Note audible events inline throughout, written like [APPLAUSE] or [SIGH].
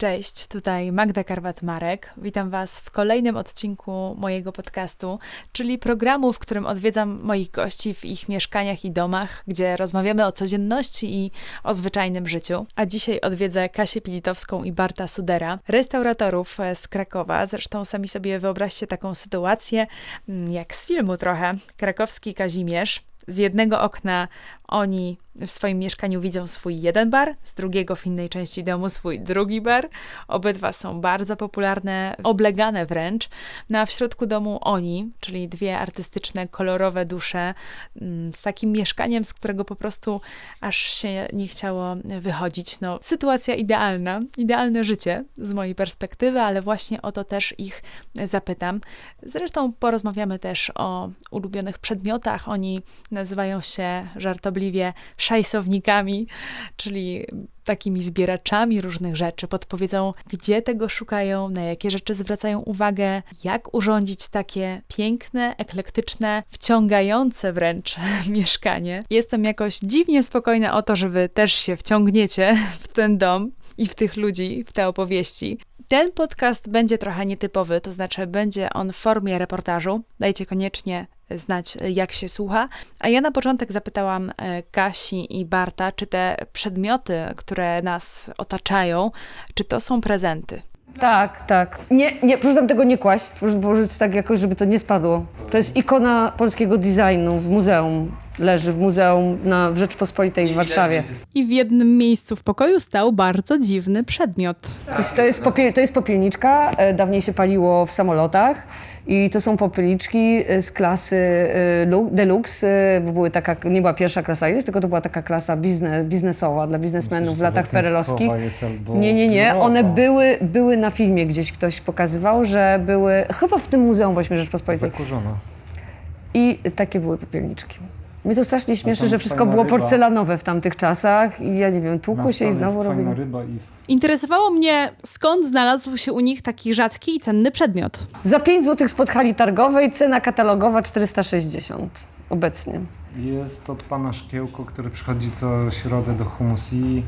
Cześć, tutaj Magda Karwat-Marek. Witam Was w kolejnym odcinku mojego podcastu, czyli programu, w którym odwiedzam moich gości w ich mieszkaniach i domach, gdzie rozmawiamy o codzienności i o zwyczajnym życiu. A dzisiaj odwiedzę Kasię Pilitowską i Barta Sudera, restauratorów z Krakowa. Zresztą sami sobie wyobraźcie taką sytuację, mm, jak z filmu trochę. Krakowski Kazimierz. Z jednego okna oni w swoim mieszkaniu widzą swój jeden bar, z drugiego w innej części domu swój drugi bar. Obydwa są bardzo popularne, oblegane wręcz. No a w środku domu oni, czyli dwie artystyczne, kolorowe dusze, mm, z takim mieszkaniem, z którego po prostu aż się nie chciało wychodzić. No, sytuacja idealna, idealne życie z mojej perspektywy, ale właśnie o to też ich zapytam. Zresztą porozmawiamy też o ulubionych przedmiotach. Oni nazywają się żartobliwie szajsownikami, czyli takimi zbieraczami różnych rzeczy, podpowiedzą, gdzie tego szukają, na jakie rzeczy zwracają uwagę, jak urządzić takie piękne, eklektyczne, wciągające wręcz [LAUGHS] mieszkanie. Jestem jakoś dziwnie spokojna o to, że wy też się wciągniecie w ten dom i w tych ludzi, w te opowieści. Ten podcast będzie trochę nietypowy, to znaczy będzie on w formie reportażu. Dajcie koniecznie znać, jak się słucha. A ja na początek zapytałam e, Kasi i Barta, czy te przedmioty, które nas otaczają, czy to są prezenty. Tak, tak. Nie, nie, proszę tam tego nie kłaść, proszę położyć tak jakoś, żeby to nie spadło. To jest ikona polskiego designu w muzeum. Leży w muzeum na, w Rzeczpospolitej w Warszawie. I w jednym miejscu w pokoju stał bardzo dziwny przedmiot. To jest, to jest, popiel, to jest popielniczka, e, dawniej się paliło w samolotach. I to są popielniczki e, z klasy e, lu- deluxe, e, bo były taka, nie była pierwsza klasa ileś, tylko to była taka klasa bizne, biznesowa dla biznesmenów w latach perelowskich. Nie, nie, nie. One były, były na filmie gdzieś ktoś pokazywał, że były, chyba w tym muzeum właśnie Rzeczpospolitej. Zakurzona. I takie były popielniczki. Mnie to strasznie śmieszy, tam że wszystko było ryba. porcelanowe w tamtych czasach i ja nie wiem, tłukło się i znowu jest robili. ryba i Interesowało mnie, skąd znalazł się u nich taki rzadki i cenny przedmiot. Za 5 zł spod hali targowej, cena katalogowa 460 obecnie. jest od pana Szkiełko, który przychodzi co środę do Humusi.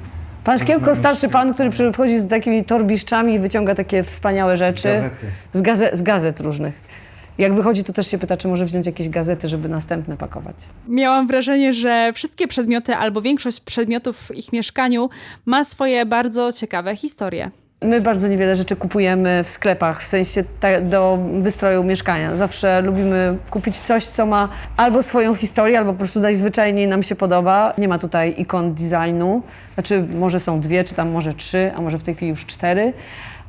Pan Szkiełko, starszy z pan, który przychodzi z takimi torbiszczami i wyciąga takie wspaniałe rzeczy. gazety. Z, gaze z gazet różnych. Jak wychodzi, to też się pyta, czy może wziąć jakieś gazety, żeby następne pakować. Miałam wrażenie, że wszystkie przedmioty albo większość przedmiotów w ich mieszkaniu ma swoje bardzo ciekawe historie. My bardzo niewiele rzeczy kupujemy w sklepach, w sensie do wystroju mieszkania. Zawsze lubimy kupić coś, co ma albo swoją historię, albo po prostu najzwyczajniej nam się podoba. Nie ma tutaj ikon designu, znaczy może są dwie, czy tam może trzy, a może w tej chwili już cztery.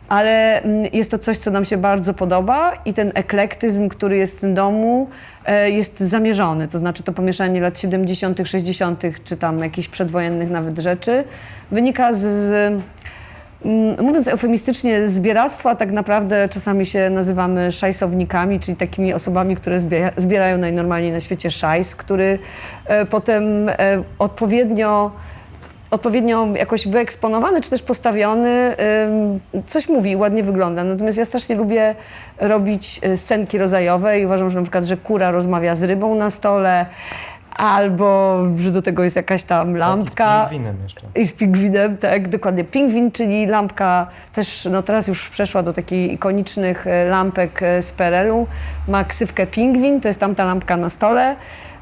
Ale mm, jest to coś, co nam się bardzo podoba i ten eklektyzm, który jest w tym domu, e, jest zamierzony. To znaczy to pomieszanie lat 70., 60., czy tam jakichś przedwojennych nawet rzeczy, wynika z, z Mm, Mówiąc eufemistycznie, zbieractwo, a tak naprawdę czasami się nazywamy szajsownikami, czyli takimi osobami, które zbiera, zbierają najnormalniej na świecie szajs, który e, potem e, odpowiednio, odpowiednio jakoś wyeksponowany, czy też postawiony, coś mówi, ładnie wygląda. Natomiast ja strasznie lubię robić e, scenki rodzajowe i uważam, że na przykład, że kura rozmawia z rybą na stole, albo że do tego jest jakaś tam lampka. Z pingwinem jeszcze. I z pingwinem, tak, dokładnie. Pingwin, czyli lampka też, no teraz już przeszła do takich ikonicznych e, lampek e, z PRL-u. Ma ksywkę pingwin, to jest tamta lampka na stole.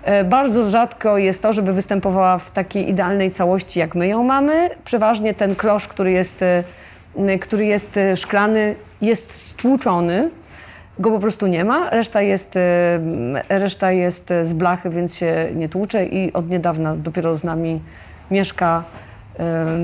E, Bardzo rzadko jest to, żeby występowała w takiej idealnej całości, jak my ją mamy. Przeważnie ten klosz, który jest, e, który jest e, szklany, jest stłuczony. Go po prostu nie ma, reszta jest, reszta jest z blachy, więc się nie tłucze i od niedawna dopiero z nami mieszka,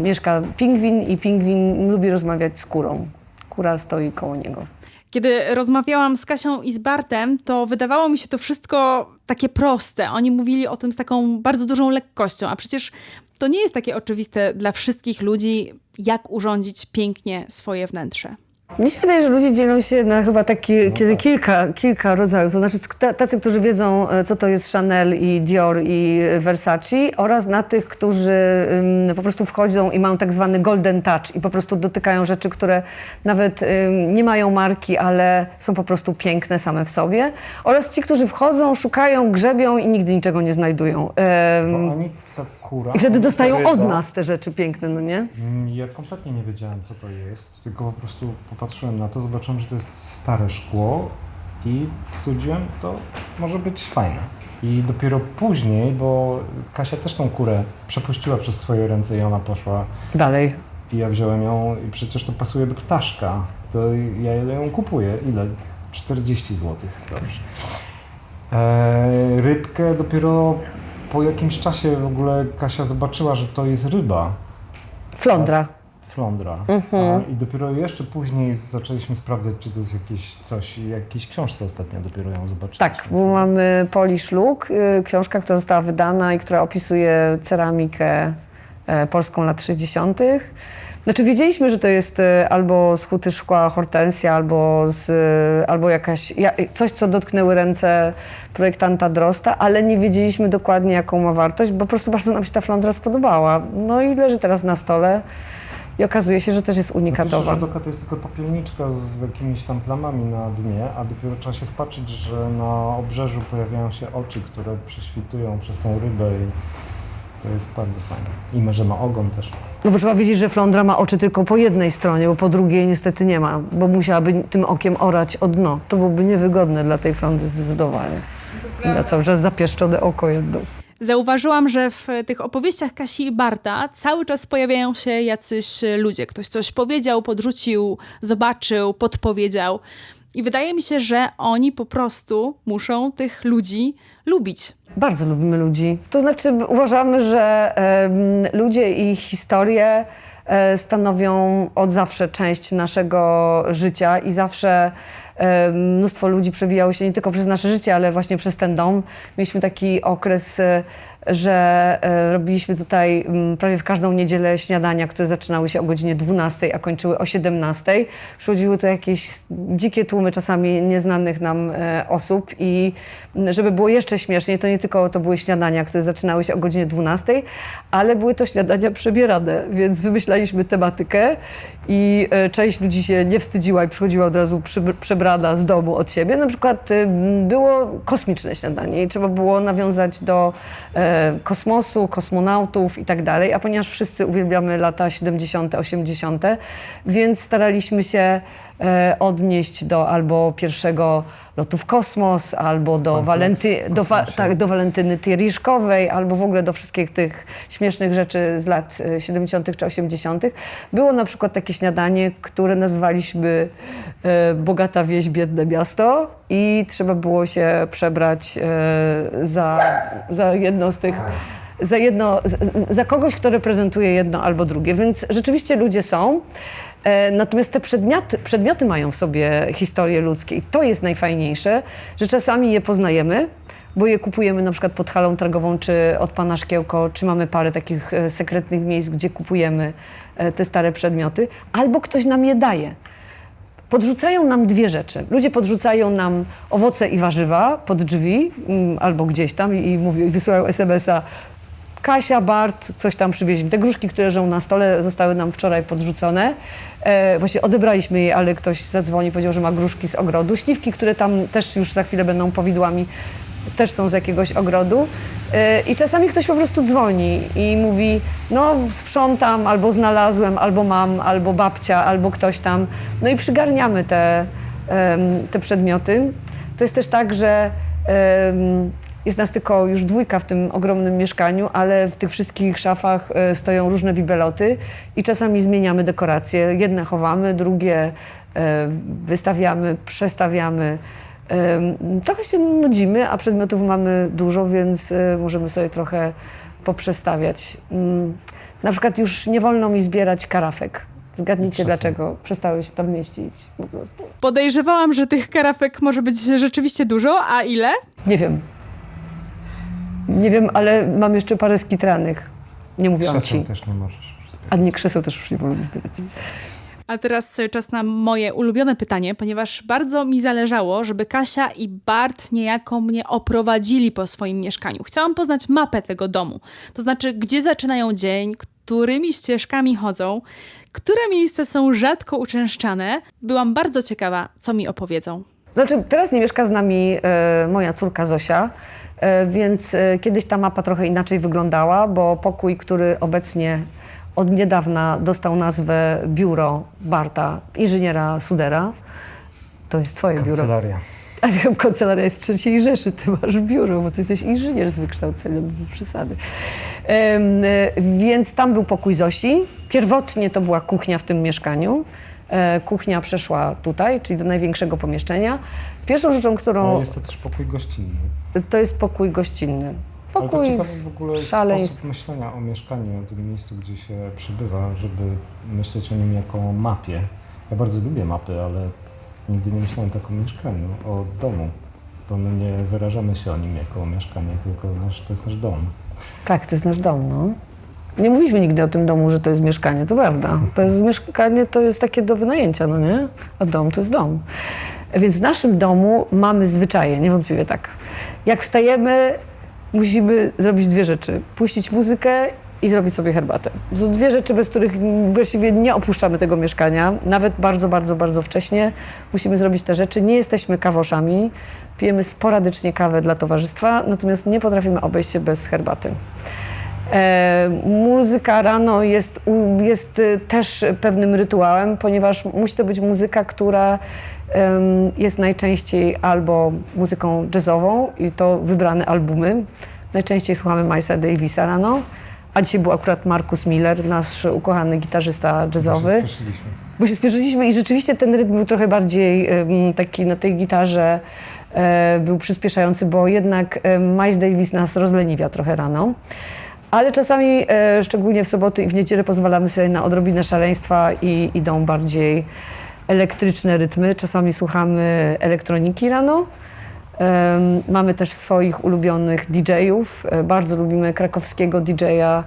mieszka pingwin i pingwin lubi rozmawiać z kurą. Kura stoi koło niego. Kiedy rozmawiałam z Kasią i z Bartem, to wydawało mi się to wszystko takie proste. Oni mówili o tym z taką bardzo dużą lekkością, a przecież to nie jest takie oczywiste dla wszystkich ludzi, jak urządzić pięknie swoje wnętrze. Mnie się wydaje, że ludzie dzielą się na chyba takie kiedy kilka, kilka rodzajów. To znaczy ta- tacy, którzy wiedzą, e, co to jest Chanel i Dior i Versace oraz na tych, którzy ym, po prostu wchodzą i mają tak zwany golden touch i po prostu dotykają rzeczy, które nawet ym, nie mają marki, ale są po prostu piękne same w sobie. Oraz ci, którzy wchodzą, szukają, grzebią i nigdy niczego nie znajdują. Oni ta kura. I wtedy ta dostają od nas te rzeczy piękne, no nie? Mm, Ja kompletnie nie wiedziałem, co to jest, tylko po prostu popatrzyłem na to, zobaczyłem, że to jest stare szkło i stwierdziłem, to może być fajne. I dopiero później, bo Kasia też tą kurę przepuściła przez swoje ręce i ona poszła Dalej. i ja wziąłem ją i przecież to pasuje do ptaszka, to ja ją kupuję. Ile? 40 zł. Dobrze. E, rybkę dopiero po jakimś czasie w ogóle Kasia zobaczyła, że to jest ryba. Flądra. Flądra. Mhm. I dopiero jeszcze później zaczęliśmy sprawdzać, czy to jest jakieś coś, jakiejś książce ostatnio dopiero ją zobaczyliśmy. Tak, bo mamy Polish Look, y, książka, która została wydana i która opisuje ceramikę e, polską lat 60. Znaczy wiedzieliśmy, że to jest e, albo z huty szkła hortensja, albo, z, e, albo jakaś, ja, coś, co dotknęły ręce projektanta Drosta, ale nie wiedzieliśmy dokładnie, jaką ma wartość, bo po prostu bardzo nam się ta flądra spodobała. No i leży teraz na stole i okazuje się, że też jest No unikatowa. oka to jest tylko popielniczka z jakimiś tam plamami na dnie, a dopiero trzeba się wpatrzeć, że na obrzeżu pojawiają się oczy, które prześwitują przez tą rybę i to jest bardzo fajne. I może ma ogon też. No bo trzeba wiedzieć, że flądra ma oczy tylko po jednej stronie, bo po drugiej niestety nie ma, bo musiałaby tym okiem orać o dno. To byłoby niewygodne dla tej flądry zdecydowanie. Ja cały czas zapieszczone oko jedno. Zauważyłam, że w tych opowieściach Kasi i Barta cały czas pojawiają się jacyś ludzie. Ktoś coś powiedział, podrzucił, zobaczył, podpowiedział. I wydaje mi się, że oni po prostu muszą tych ludzi lubić. Bardzo lubimy ludzi. To znaczy uważamy, że ludzie i historie e, stanowią od zawsze część naszego życia i zawsze mnóstwo ludzi przewijało się nie tylko przez nasze życie, ale właśnie przez ten dom. Mieliśmy taki okres, e, że e, robiliśmy tutaj m, prawie w każdą niedzielę śniadania, które zaczynały się o godzinie 12, a kończyły o 17. Przychodziły to jakieś dzikie tłumy, czasami nieznanych nam e, osób i żeby było jeszcze śmieszniej, to nie tylko to były śniadania, które zaczynały się o godzinie 12, ale były to śniadania przebierane, więc wymyślaliśmy tematykę i e, część ludzi się nie wstydziła i przychodziła od razu przebrana z domu od siebie. Na przykład e, było kosmiczne śniadanie i trzeba było nawiązać do e, kosmosu, kosmonautów i tak dalej, a ponieważ wszyscy uwielbiamy lata 70., 80., więc staraliśmy się odnieść do albo pierwszego lotu w kosmos, albo do, Walenty, do, wa, tak, do Walentyny Tieriszkowej, albo w ogóle do wszystkich tych śmiesznych rzeczy z lat e, 70. czy 80. Było na przykład takie śniadanie, które nazwaliśmy e, Bogata wieś, biedne miasto i trzeba było się przebrać e, za, za jedno z tych za, jedno, za kogoś, kto reprezentuje jedno albo drugie. Więc rzeczywiście ludzie są. E, Natomiast te przedmioty, przedmioty mają w sobie historie ludzkie i to jest najfajniejsze, że czasami je poznajemy, bo je kupujemy na przykład pod halą targową, czy od pana Szkiełko, czy mamy parę takich e, sekretnych miejsc, gdzie kupujemy e, te stare przedmioty, albo ktoś nam je daje. Podrzucają nam dwie rzeczy. Ludzie podrzucają nam owoce i warzywa pod drzwi mm, albo gdzieś tam i, i, i wysyłają SMS-a Kasia, Bart, coś tam przywieźli. Te gruszki, które leżą na stole, zostały nam wczoraj podrzucone. E, właśnie odebraliśmy je, ale ktoś zadzwonił, powiedział, że ma gruszki z ogrodu. Śliwki, które tam też już za chwilę będą powidłami, też są z jakiegoś ogrodu. E, I czasami ktoś po prostu dzwoni i mówi, no sprzątam, albo znalazłem, albo mam, albo babcia, albo ktoś tam. No i przygarniamy te, te przedmioty. To jest też tak, że jest nas tylko już dwójka w tym ogromnym mieszkaniu, ale w tych wszystkich szafach e, stoją różne bibeloty i czasami zmieniamy dekoracje. Jedne chowamy, drugie e, wystawiamy, przestawiamy. Trochę się nudzimy, a przedmiotów mamy dużo, więc e, możemy sobie trochę poprzestawiać. Mm, Na przykład już nie wolno mi zbierać karafek. Zgadnijcie Czasem. dlaczego przestały się tam mieścić. Po prostu. Podejrzewałam, że tych karafek może być rzeczywiście dużo, a ile? Nie wiem. Nie wiem, ale mam jeszcze parę skitranych. Nie mówiłam Krzeseł ci. też nie możesz. A nie krzeseł też już nie wolno zbierać. A teraz y, czas na moje ulubione pytanie, ponieważ bardzo mi zależało, żeby Kasia i Bart niejako mnie oprowadzili po swoim mieszkaniu. Chciałam poznać mapę tego domu, to znaczy gdzie zaczynają dzień, którymi ścieżkami chodzą, które miejsca są rzadko uczęszczane. Byłam bardzo ciekawa, co mi opowiedzą. Znaczy, teraz nie mieszka z nami e, moja córka Zosia. E, Więc e, kiedyś ta mapa trochę inaczej wyglądała, bo pokój, który obecnie od niedawna dostał nazwę biuro Barta, inżyniera Sudera, to jest twoje biuro. Kancelaria. [LAUGHS] Ale kancelaria jest III Rzeszy, ty masz biuro, bo ty jesteś inżynier z wykształcenia, bez przesady. E, więc tam był pokój Zosi. Pierwotnie to była kuchnia w tym mieszkaniu. E, kuchnia przeszła tutaj, czyli do największego pomieszczenia. Pierwszą rzeczą, którą... Ale jest to też pokój gościnny. To jest pokój gościnny. Ale to Pokój ciekawy w ogóle szaleństw. sposób myślenia o mieszkaniu, o tym miejscu, gdzie się przebywa, żeby myśleć o nim jako o mapie. Ja bardzo lubię mapy, ale nigdy nie myślałem tak o mieszkaniu, o domu. Bo my nie wyrażamy się o nim jako o mieszkaniu, tylko nasz, to jest nasz dom. Tak, to jest nasz dom, no. Nie mówiliśmy nigdy o tym domu, że to jest mieszkanie, to prawda. To jest mieszkanie, to jest takie do wynajęcia, no nie? A dom to jest dom. Więc w naszym domu mamy zwyczaje, niewątpliwie tak. Jak wstajemy, musimy zrobić dwie rzeczy. Puścić muzykę i zrobić sobie herbatę. To dwie rzeczy, bez których właściwie nie opuszczamy tego mieszkania. Nawet bardzo, bardzo, bardzo wcześnie musimy zrobić te rzeczy. Nie jesteśmy kawoszami. Pijemy sporadycznie kawę dla towarzystwa, natomiast nie potrafimy obejść się bez herbaty. E, muzyka rano jest, jest y, też pewnym rytuałem, ponieważ musi to być muzyka, która jest najczęściej albo muzyką jazzową i to wybrane albumy. Najczęściej słuchamy Milesa Davisa rano, a dzisiaj był akurat Marcus Miller, nasz ukochany gitarzysta jazzowy Się spieszyliśmy. bo się spieszyliśmy i rzeczywiście ten rytm był trochę bardziej taki na tej gitarze e, był przyspieszający, bo jednak Miles Davis nas rozleniwia trochę rano. Ale czasami, e, szczególnie w soboty i w niedzielę, pozwalamy sobie na odrobinę szaleństwa i idą bardziej elektryczne rytmy. Czasami słuchamy elektroniki rano. Mamy też swoich ulubionych DJ-ów. E, Bardzo lubimy krakowskiego DJ-a,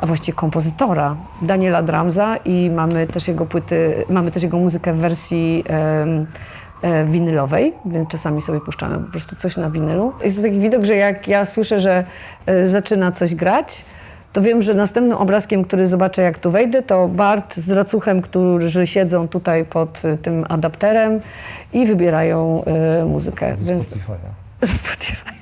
a właściwie kompozytora Daniela Dramza i mamy też jego płyty, mamy też jego muzykę w wersji e, winylowej, więc czasami sobie puszczamy po prostu coś na winylu. Jest to taki widok, że jak ja słyszę, że e, zaczyna coś grać, to wiem, że następnym obrazkiem, który zobaczę, jak tu wejdę, to Bart z Racuchem, którzy siedzą tutaj pod e, tym adapterem i wybierają e, muzykę. Ze Więc Spotify'a. [LAUGHS] ze Spotify.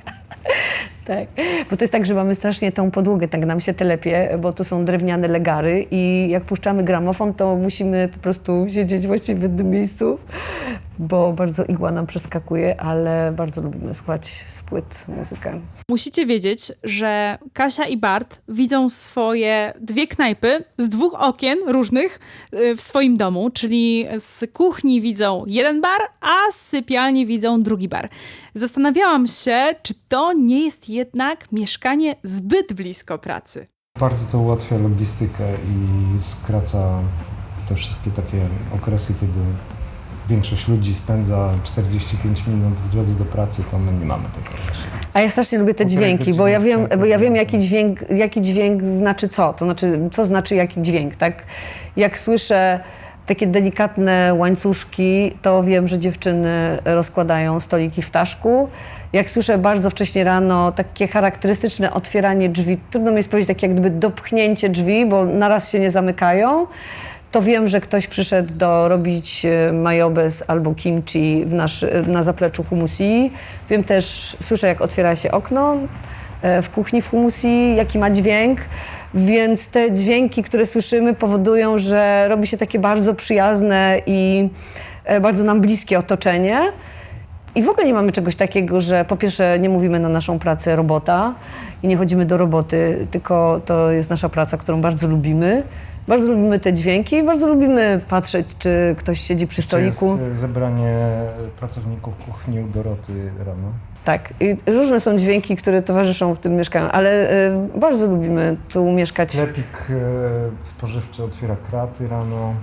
Tak, bo to jest tak, że mamy strasznie tą podłogę, tak nam się telepie, bo to są drewniane legary i jak puszczamy gramofon, to musimy po prostu siedzieć właściwie w jednym miejscu, bo bardzo igła nam przeskakuje, ale bardzo lubimy słuchać z płyt muzykę. Musicie wiedzieć, że Kasia i Bart widzą swoje dwie knajpy z dwóch okien różnych y, w swoim domu, czyli z kuchni widzą jeden bar, a z sypialni widzą drugi bar. Zastanawiałam się, czy to nie jest jednak mieszkanie zbyt blisko pracy. Bardzo to ułatwia logistykę i skraca te wszystkie takie okresy, kiedy większość ludzi spędza 45 minut w drodze do pracy, to my nie mamy tego. A ja strasznie lubię te dźwięki, bo ja wiem, bo ja wiem jaki dźwięk, jaki dźwięk znaczy co. To znaczy, co znaczy jaki dźwięk, tak? Jak słyszę takie delikatne łańcuszki, to wiem, że dziewczyny rozkładają stoliki w ptaszku. Jak słyszę bardzo wcześnie rano takie charakterystyczne otwieranie drzwi, trudno mi jest powiedzieć takie jak gdyby dopchnięcie drzwi, bo naraz się nie zamykają, to wiem, że ktoś przyszedł do robić e, majobez albo kimchi w nasz, na zapleczu humusi. Wiem też, słyszę jak otwiera się okno e, w kuchni w humusi, jaki ma dźwięk. Więc te dźwięki, które słyszymy, powodują, że robi się takie bardzo przyjazne i e, bardzo nam bliskie otoczenie. I w ogóle nie mamy czegoś takiego, że po pierwsze nie mówimy na naszą pracę robota i nie chodzimy do roboty, tylko to jest nasza praca, którą bardzo lubimy. Bardzo lubimy te dźwięki i bardzo lubimy patrzeć, czy ktoś siedzi przy Czy jest stoliku. e, zebranie pracowników kuchni u Doroty rano? Tak, i różne są dźwięki, które towarzyszą w tym mieszkaniu, ale y, bardzo lubimy tu mieszkać. Sklepik e, spożywczy otwiera kraty rano.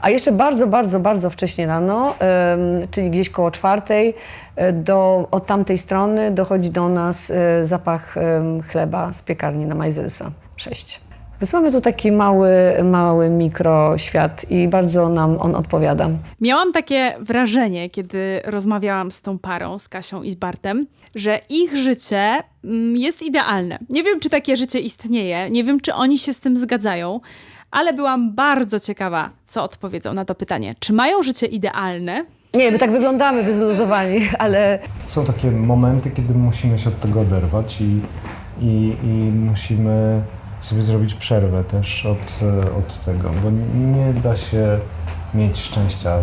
A jeszcze bardzo, bardzo, bardzo wcześnie rano, em, czyli gdzieś koło czwartej, e, do, od tamtej strony dochodzi do nas e, zapach chleba z piekarni na Majzelsa 6. Więc mamy tu taki mały, mały mikroświat i bardzo nam on odpowiada. Miałam takie wrażenie, kiedy rozmawiałam z tą parą, z Kasią i z Bartem, że ich życie mm, jest idealne. Nie wiem, czy takie życie istnieje, nie wiem, czy oni się z tym zgadzają, ale byłam bardzo ciekawa, co odpowiedzą na to pytanie. Czy mają życie idealne? Nie, my tak wyglądamy wyzluzowani, [LAUGHS] ale Są takie momenty, kiedy musimy się od tego oderwać i, i, i musimy sobie zrobić przerwę też od, e, od tego, bo nie da się mieć szczęścia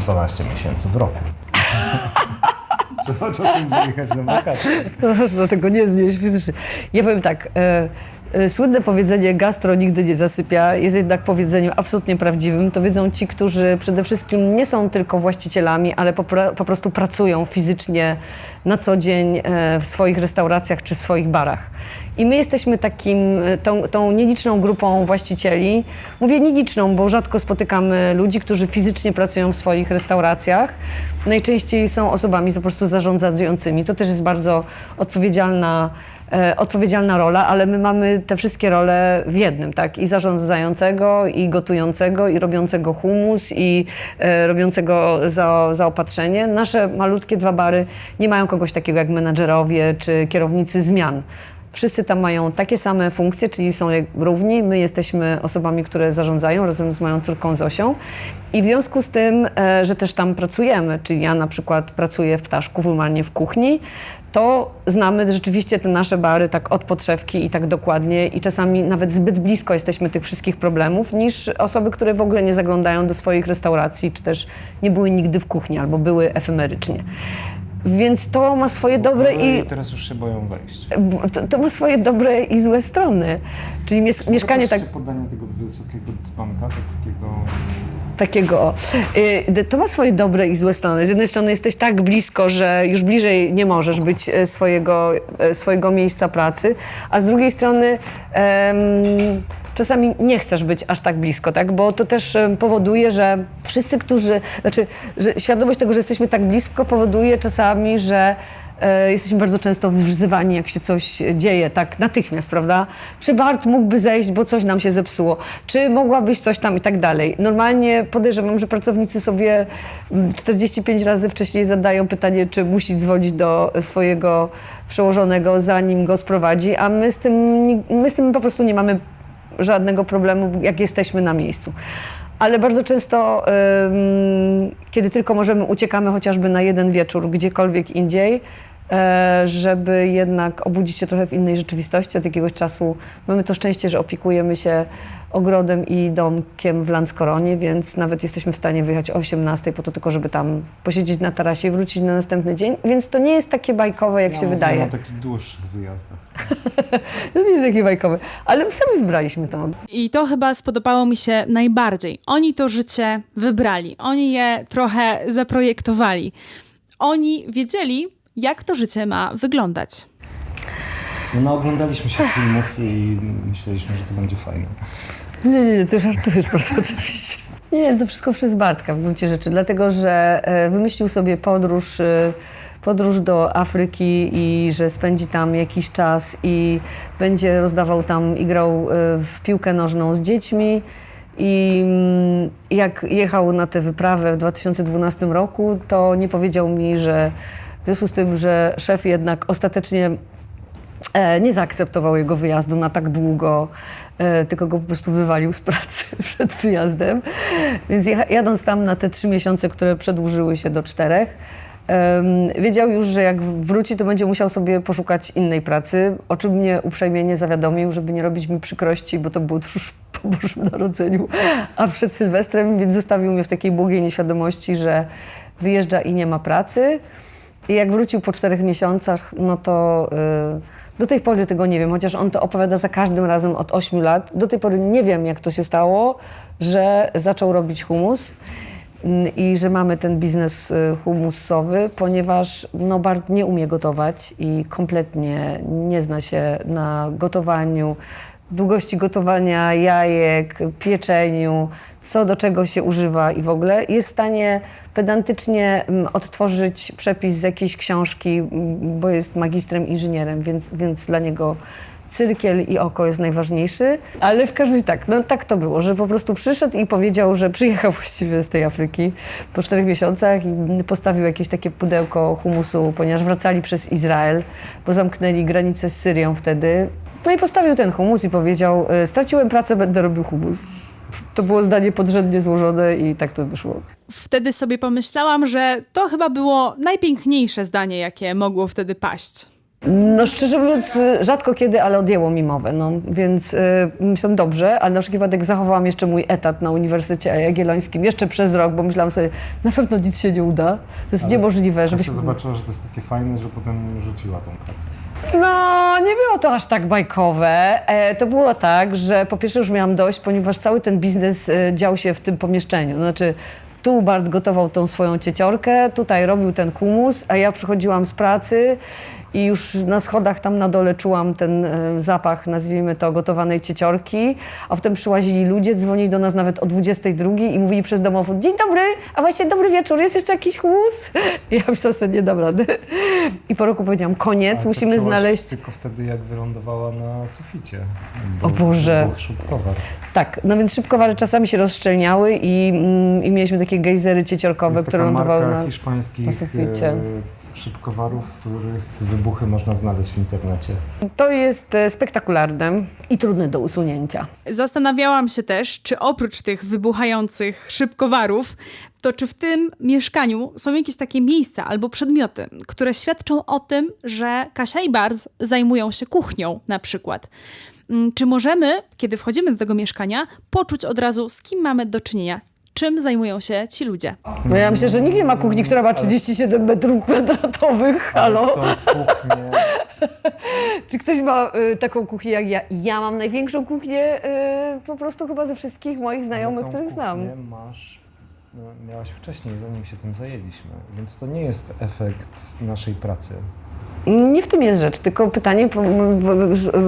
12 miesięcy w roku. [LAUGHS] Trzeba czasem wyjechać na wakacje. No, Można tego nie znieść fizycznie. Ja powiem tak. E, słynne powiedzenie gastro nigdy nie zasypia jest jednak powiedzeniem absolutnie prawdziwym. To wiedzą ci, którzy przede wszystkim nie są tylko właścicielami, ale po, po prostu pracują fizycznie na co dzień w swoich restauracjach czy swoich barach. I my jesteśmy takim, e, tą, tą nieliczną grupą właścicieli. Mówię nieliczną, bo rzadko spotykamy ludzi, którzy fizycznie pracują w swoich restauracjach. Najczęściej są osobami po prostu zarządzającymi. To też jest bardzo odpowiedzialna, e, odpowiedzialna rola, ale my mamy te wszystkie role w jednym, tak? I zarządzającego, i gotującego, i robiącego humus, i e, robiącego za, zaopatrzenie. Nasze malutkie dwa bary nie mają kogoś takiego jak menadżerowie czy kierownicy zmian. Wszyscy tam mają takie same funkcje, czyli są równi. My jesteśmy osobami, które zarządzają razem z moją córką Zosią. I w związku z tym, e, że też tam pracujemy, czyli ja na przykład pracuję w Ptaszku, normalnie w kuchni, to znamy rzeczywiście te nasze bary tak od podszewki i tak dokładnie i czasami nawet zbyt blisko jesteśmy tych wszystkich problemów niż osoby, które w ogóle nie zaglądają do swoich restauracji, czy też nie były nigdy w kuchni albo były efemerycznie. Więc to ma swoje dobre i I teraz już się boją wejść. to, to ma swoje dobre i złe strony. Czyli mies- mieszkanie tak, Jeszcze podanie tego wysokiego dzbanka, tak takiego... takiego. o. Y, To ma swoje dobre i złe strony. Z jednej strony jesteś tak blisko, że już bliżej nie możesz być e, swojego, e, swojego miejsca pracy, a z drugiej strony em, czasami nie chcesz być aż tak blisko, tak? Bo to też powoduje, że wszyscy, którzy, znaczy, że świadomość tego, że jesteśmy tak blisko powoduje czasami, że e, jesteśmy bardzo często wzywani, jak się coś dzieje, tak natychmiast, prawda? Czy Bart mógłby zejść, bo coś nam się zepsuło? Czy mogłabyś coś tam i tak dalej? Normalnie podejrzewam, że pracownicy sobie mm, 45 razy wcześniej zadają pytanie, czy musi dzwonić do swojego przełożonego, zanim go sprowadzi, a my z tym, my z tym po prostu nie mamy żadnego problemu, jak jesteśmy na miejscu. Ale bardzo często, kiedy tylko możemy, uciekamy chociażby na jeden wieczór gdziekolwiek indziej, e, żeby jednak obudzić się trochę w innej rzeczywistości. Od jakiegoś czasu mamy to szczęście, że opiekujemy się ogrodem i domkiem w Lanskoronie, więc nawet jesteśmy w stanie wyjechać o 18 po to tylko, żeby tam posiedzieć na tarasie i wrócić na następny dzień, więc to nie jest takie bajkowe, jak się Ja wydaje. mówię o takich dłuższych wyjazdach. [LAUGHS] To nie jest takie bajkowe, ale my sami wybraliśmy to. I to chyba spodobało mi się najbardziej. Oni to życie wybrali, oni je trochę zaprojektowali. Oni wiedzieli, jak to życie ma wyglądać. No, no oglądaliśmy się filmów i myśleliśmy, że to będzie fajne. Nie, nie, nie, ty żartujesz [LAUGHS] bardzo oczywiście. Nie, to wszystko przez Bartka w gruncie rzeczy, dlatego że e, wymyślił sobie podróż, e, podróż do Afryki i że spędzi tam jakiś czas i będzie rozdawał tam i grał e, w piłkę nożną z dziećmi. I mm, jak jechał na tę wyprawę w 2012 roku, to nie powiedział mi, że w związku z tym, że szef jednak ostatecznie nie zaakceptował jego wyjazdu na tak długo, e, tylko go po prostu wywalił z pracy [LAUGHS] przed wyjazdem. Więc jadąc tam na te trzy miesiące, które przedłużyły się do czterech, wiedział już, że jak wróci, to będzie musiał sobie poszukać innej pracy, o czym mnie uprzejmie nie zawiadomił, żeby nie robić mi przykrości, bo to było tuż [LAUGHS] po Bożym Narodzeniu, a przed Sylwestrem, więc zostawił mnie w takiej błogiej nieświadomości, że wyjeżdża i nie ma pracy. I jak wrócił po czterech miesiącach, no to y, do tej pory tego nie wiem, chociaż on to opowiada za każdym razem od 8 lat. Do tej pory nie wiem, jak to się stało, że zaczął robić humus mm, i że mamy ten biznes y, humusowy, ponieważ no, Bart nie umie gotować i kompletnie nie zna się na gotowaniu, długości gotowania jajek, pieczeniu, co do czego się używa i w ogóle, jest w stanie pedantycznie mm, odtworzyć przepis z jakiejś książki, mm, bo jest magistrem inżynierem, więc, więc dla niego cyrkiel i oko jest najważniejszy. Ale w każdym razie tak, no tak to było, że po prostu przyszedł i powiedział, że przyjechał [LAUGHS] właściwie z tej Afryki po czterech miesiącach i postawił jakieś takie pudełko humusu, ponieważ wracali przez Izrael, bo zamknęli granicę z Syrią wtedy. No i postawił ten humus i powiedział, y, straciłem pracę, będę robił humus. To było zdanie podrzędnie złożone i tak to wyszło. Wtedy sobie pomyślałam, że to chyba było najpiękniejsze zdanie, jakie mogło wtedy paść. No szczerze mówiąc, rzadko kiedy, ale odjęło mi mowę, no więc y, myślałam dobrze, ale na wszelki wypadek zachowałam jeszcze mój etat na Uniwersytecie Jagiellońskim jeszcze przez rok, bo myślałam sobie, na pewno nic się nie uda. To jest Ale niemożliwe, żebyś... Zobaczyła, że to jest takie fajne, że potem rzuciła tą pracę. No, nie było to aż tak bajkowe. E, to było tak, że po pierwsze już miałam dość, ponieważ cały ten biznes e, dział się w tym pomieszczeniu. Znaczy, tu Bart gotował tą swoją cieciorkę, tutaj robił ten humus, a ja przychodziłam z pracy i już na schodach tam na dole czułam ten e, zapach, nazwijmy to, gotowanej cieciorki, a potem przyłazili ludzie, dzwonili do nas nawet o 22 i mówili przez domofon, dzień dobry, a właśnie dobry wieczór, jest jeszcze jakiś? I [LAUGHS] ja myślałam, że nie dam rady. I po roku powiedziałam, koniec, musimy znaleźć... tylko wtedy, jak wylądowała na suficie. O Boże. Tak, no więc szybkowary czasami się rozszczelniały i, mm, i mieliśmy takie gejzery cieciorkowe, które lądowały na... hiszpańskich na suficie. e, szybkowarów, których wybuchy można znaleźć w internecie. To jest e, spektakularne i trudne do usunięcia. Zastanawiałam się też, czy oprócz tych wybuchających szybkowarów, to czy w tym mieszkaniu są jakieś takie miejsca albo przedmioty, które świadczą o tym, że Kasia i Bart zajmują się kuchnią na przykład. Mm, Czy możemy, kiedy wchodzimy do tego mieszkania, poczuć od razu, z kim mamy do czynienia? Czym zajmują się ci ludzie? No ja myślę, że nikt nie ma kuchni, która ma 37 metrów kwadratowych, halo? Tą kuchnię [LAUGHS] Czy ktoś ma y, taką kuchnię jak ja? Ja mam największą kuchnię y, po prostu chyba ze wszystkich moich znajomych, tą których znam. kuchnię masz, no, miałaś wcześniej, zanim się tym zajęliśmy, więc to nie jest efekt naszej pracy. Nie w tym jest rzecz, tylko pytanie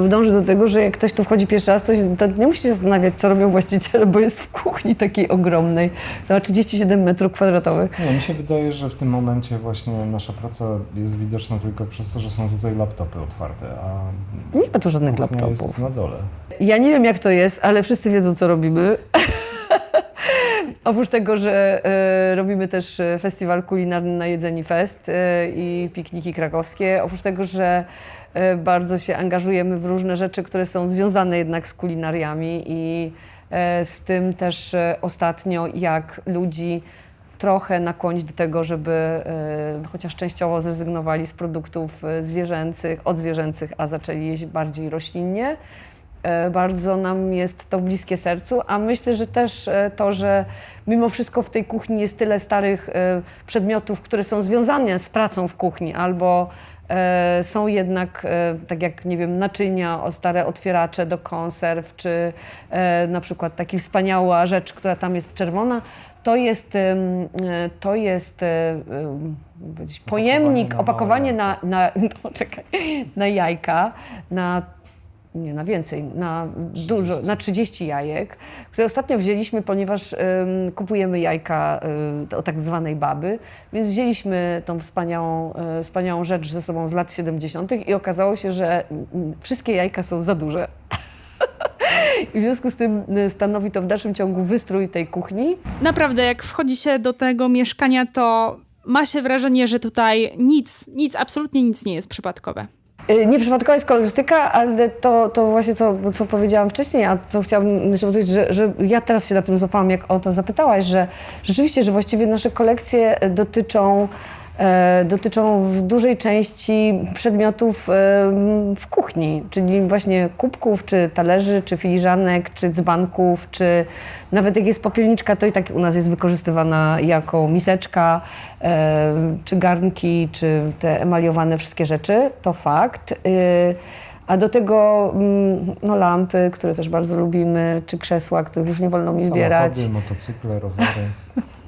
dąży do tego, że jak ktoś tu wchodzi pierwszy raz, to, się, to nie musi się zastanawiać, co robią właściciele, bo jest w kuchni takiej ogromnej. To ma 37 metrów kwadratowych. Nie, mi się wydaje, że w tym momencie właśnie nasza praca jest widoczna tylko przez to, że są tutaj laptopy otwarte, a Nie ma tu żadnych laptopów. jest na dole. Ja nie wiem, jak to jest, ale wszyscy wiedzą, co robimy. [LAUGHS] Oprócz tego, że e, robimy też e, festiwal kulinarny na Jedzeni Fest e, i pikniki krakowskie. Oprócz tego, że bardzo się angażujemy w różne rzeczy, które są związane jednak z kulinariami i z tym też ostatnio, jak ludzi trochę nakłonić do tego, żeby chociaż częściowo zrezygnowali z produktów zwierzęcych, odzwierzęcych, a zaczęli jeść bardziej roślinnie. E, Bardzo nam jest to bliskie sercu, a myślę, że też e, to, że mimo wszystko w tej kuchni jest tyle starych e, przedmiotów, które są związane z pracą w kuchni, albo są jednak, tak jak, nie wiem, naczynia, o stare otwieracze do konserw, czy na przykład taka wspaniała rzecz, która tam jest czerwona, to jest, to jest pojemnik, opakowanie na, na, [LAUGHS] no, czekaj, na jajka, na nie, na więcej, na dużo, na 30 jajek, które ostatnio wzięliśmy, ponieważ kupujemy jajka y, o tak zwanej baby, więc wzięliśmy tą wspaniałą, y, wspaniałą rzecz ze sobą z lat 70. i okazało się, że wszystkie jajka są za duże. [LAUGHS] I w związku z tym y, stanowi to w dalszym ciągu wystrój tej kuchni. Naprawdę, jak wchodzi się do tego mieszkania, to ma się wrażenie, że tutaj nic, nic, absolutnie nic nie jest przypadkowe. Y, Nieprzypadkowa jest kolorystyka, ale to, to właśnie co, co powiedziałam wcześniej, a co chciałabym jeszcze powiedzieć, że, że ja teraz się na tym złapałam, jak o to zapytałaś, że rzeczywiście, że właściwie nasze kolekcje dotyczą, dotyczą w dużej części przedmiotów e, w kuchni, czyli właśnie kubków, czy talerzy, czy filiżanek, czy dzbanków, czy nawet jak jest popielniczka, to i tak u nas jest wykorzystywana jako miseczka, e, czy garnki, czy te emaliowane wszystkie rzeczy, to fakt. A do tego mm, no, lampy, które też bardzo lubimy, czy krzesła, których już nie wolno mi zbierać. Samochody, motocykle, rowery. [LAUGHS]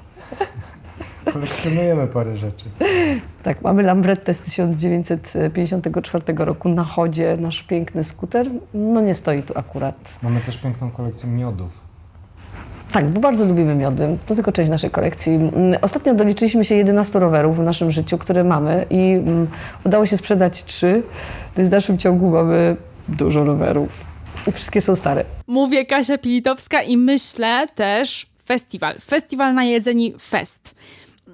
Kolekcjonujemy parę rzeczy. Tak, mamy Lambrettę z 1954 roku na chodzie, nasz piękny skuter. No nie stoi tu akurat. Mamy też piękną kolekcję miodów. Tak, bo bardzo lubimy miody. To tylko część naszej kolekcji. Mm, Ostatnio doliczyliśmy się 11 rowerów w naszym życiu, które mamy i mm, udało się sprzedać trzy. Więc w dalszym ciągu mamy dużo rowerów. I wszystkie są stare. Mówię Kasia Pilitowska i myślę też festiwal. Festiwal na jedzeni Fest.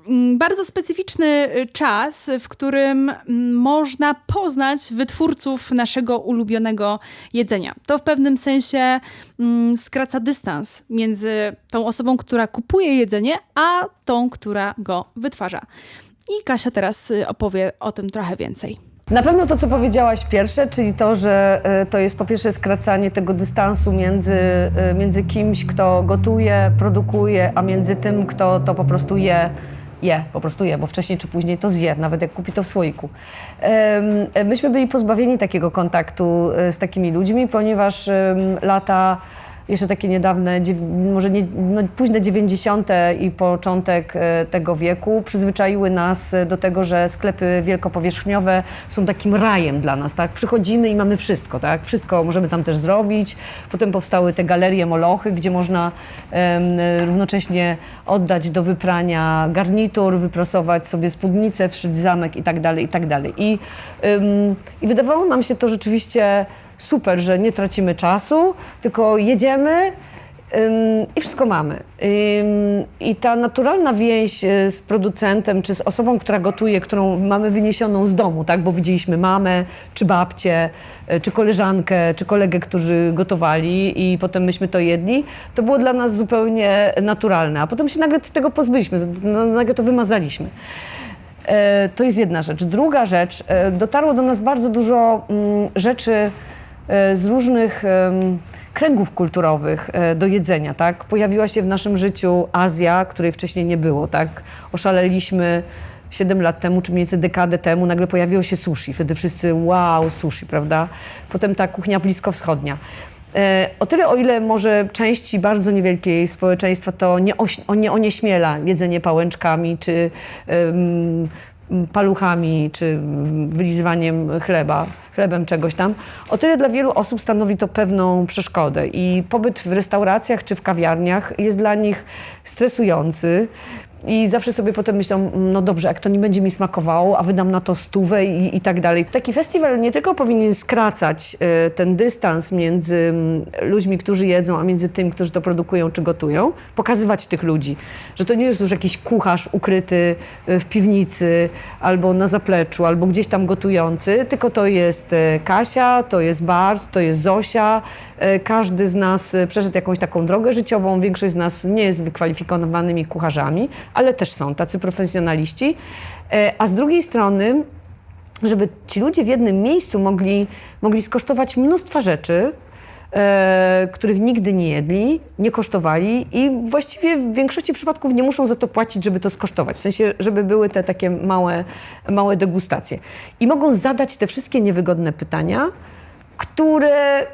Mm, bardzo specyficzny y, czas, w którym mm, można poznać wytwórców naszego ulubionego jedzenia. To w pewnym sensie mm, skraca dystans między tą osobą, która kupuje jedzenie, a tą, która go wytwarza. I Kasia teraz y, opowie o tym trochę więcej. Na pewno to, co powiedziałaś pierwsze, czyli to, że e, to jest po pierwsze skracanie tego dystansu między, między kimś, kto gotuje, produkuje, a między tym, kto to po prostu je, je, po prostu je, bo wcześniej czy później to zje, nawet jak kupi to w słoiku. E, Myśmy byli pozbawieni takiego kontaktu e, z takimi ludźmi, ponieważ lata jeszcze takie niedawne, może nie, no, późne 90. i początek e, tego wieku przyzwyczaiły nas e, do tego, że sklepy wielkopowierzchniowe są takim rajem dla nas, tak? Przychodzimy i mamy wszystko, tak? Wszystko możemy tam też zrobić. Potem powstały te galerie molochy, gdzie można e, równocześnie oddać do wyprania garnitur, wyprasować sobie spódnicę, wszyć zamek i tak dalej, i tak dalej. I, ym, I wydawało nam się to rzeczywiście super, że nie tracimy czasu, tylko jedziemy i wszystko mamy. I ta naturalna więź y, z producentem, czy z osobą, która gotuje, którą mamy wyniesioną z domu, tak? bo widzieliśmy mamę, czy babcię, y, czy koleżankę, czy kolegę, którzy gotowali i potem myśmy to jedli, to było dla nas zupełnie naturalne. A potem się nagle tego pozbyliśmy, no, nagle to wymazaliśmy. E, To jest jedna rzecz. Druga rzecz, e, dotarło do nas bardzo dużo mm, rzeczy z różnych kręgów kulturowych e, do jedzenia, tak? Pojawiła się w naszym życiu Azja, której wcześniej nie było, tak? Oszaleliśmy 7 lat temu, czy mniej więcej dekadę temu, nagle pojawiło się sushi. Wtedy wszyscy, wow, sushi, prawda? Potem ta kuchnia bliskowschodnia. E, O tyle, o ile może części bardzo niewielkiej społeczeństwa to nie, oś, nie onieśmiela jedzenie pałęczkami, czy em, paluchami, czy wylizywaniem chleba, chlebem czegoś tam, o tyle dla wielu osób stanowi to pewną przeszkodę i pobyt w restauracjach czy w kawiarniach jest dla nich stresujący. I zawsze sobie potem myślą, no dobrze, jak to nie będzie mi smakowało, a wydam na to stówę i, i tak dalej. Taki festiwal nie tylko powinien skracać e, ten dystans między mm, ludźmi, którzy jedzą, a między tym, którzy to produkują czy gotują, pokazywać tych ludzi, że to nie jest już jakiś kucharz ukryty e, w piwnicy, albo na zapleczu, albo gdzieś tam gotujący, tylko to jest e, Kasia, to jest Bart, to jest Zosia. E, Każdy z nas e, przeszedł jakąś taką drogę życiową, większość z nas nie jest wykwalifikowanymi kucharzami, ale też są tacy profesjonaliści. E, A z drugiej strony, żeby ci ludzie w jednym miejscu mogli, mogli skosztować mnóstwa rzeczy, e, których nigdy nie jedli, nie kosztowali i właściwie w większości przypadków nie muszą za to płacić, żeby to skosztować. W sensie, żeby były te takie małe, małe degustacje. I mogą zadać te wszystkie niewygodne pytania, które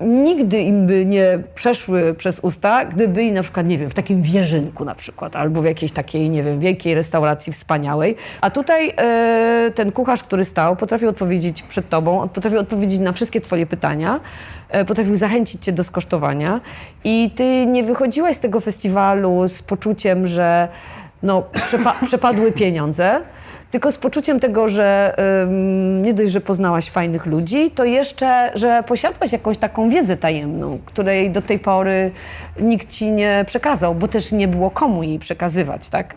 nigdy im by nie przeszły przez usta, gdyby na przykład, nie wiem, w takim wieżynku na przykład, albo w jakiejś takiej, nie wiem, wielkiej restauracji wspaniałej. A tutaj e, ten kucharz, który stał, potrafił odpowiedzieć przed tobą, potrafił odpowiedzieć na wszystkie twoje pytania, e, potrafił zachęcić cię do skosztowania i ty nie wychodziłaś z tego festiwalu z poczuciem, że no, przepa- [CLEARS THROAT] przepadły pieniądze, tylko z poczuciem tego, że ym, nie dość, że poznałaś fajnych ludzi, to jeszcze, że posiadłaś jakąś taką wiedzę tajemną, której do tej pory nikt ci nie przekazał, bo też nie było komu jej przekazywać, tak?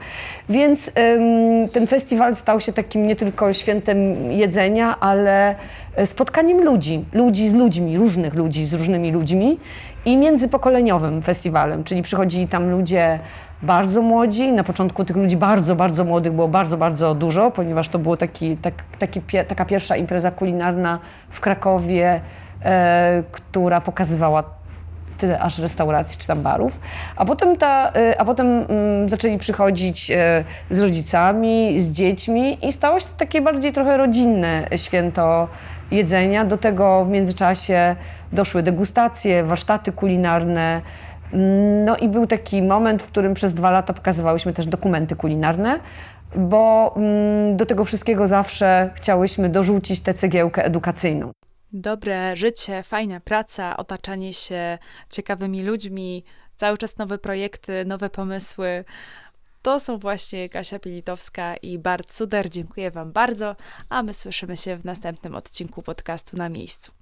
Więc ym, ten festiwal stał się takim nie tylko świętem jedzenia, ale e, spotkaniem ludzi, ludzi z ludźmi, różnych ludzi z różnymi ludźmi i międzypokoleniowym festiwalem, czyli przychodzili tam ludzie bardzo młodzi. Na początku tych ludzi bardzo, bardzo młodych było bardzo, bardzo dużo, ponieważ to była taki, tak, taki, taka pierwsza impreza kulinarna w Krakowie, e, która pokazywała tyle aż restauracji czy tam barów. A potem, ta, e, a potem mm, zaczęli przychodzić e, z rodzicami, z dziećmi i stało się to takie bardziej trochę rodzinne święto jedzenia. Do tego w międzyczasie doszły degustacje, warsztaty kulinarne. No i był taki moment, w którym przez dwa lata pokazywałyśmy też dokumenty kulinarne, bo mm, do tego wszystkiego zawsze chciałyśmy dorzucić tę cegiełkę edukacyjną. Dobre życie, fajna praca, otaczanie się ciekawymi ludźmi, cały czas nowe projekty, nowe pomysły. To są właśnie Kasia Pilitowska i Bart Suder. Dziękuję Wam bardzo, a my słyszymy się w następnym odcinku podcastu na miejscu.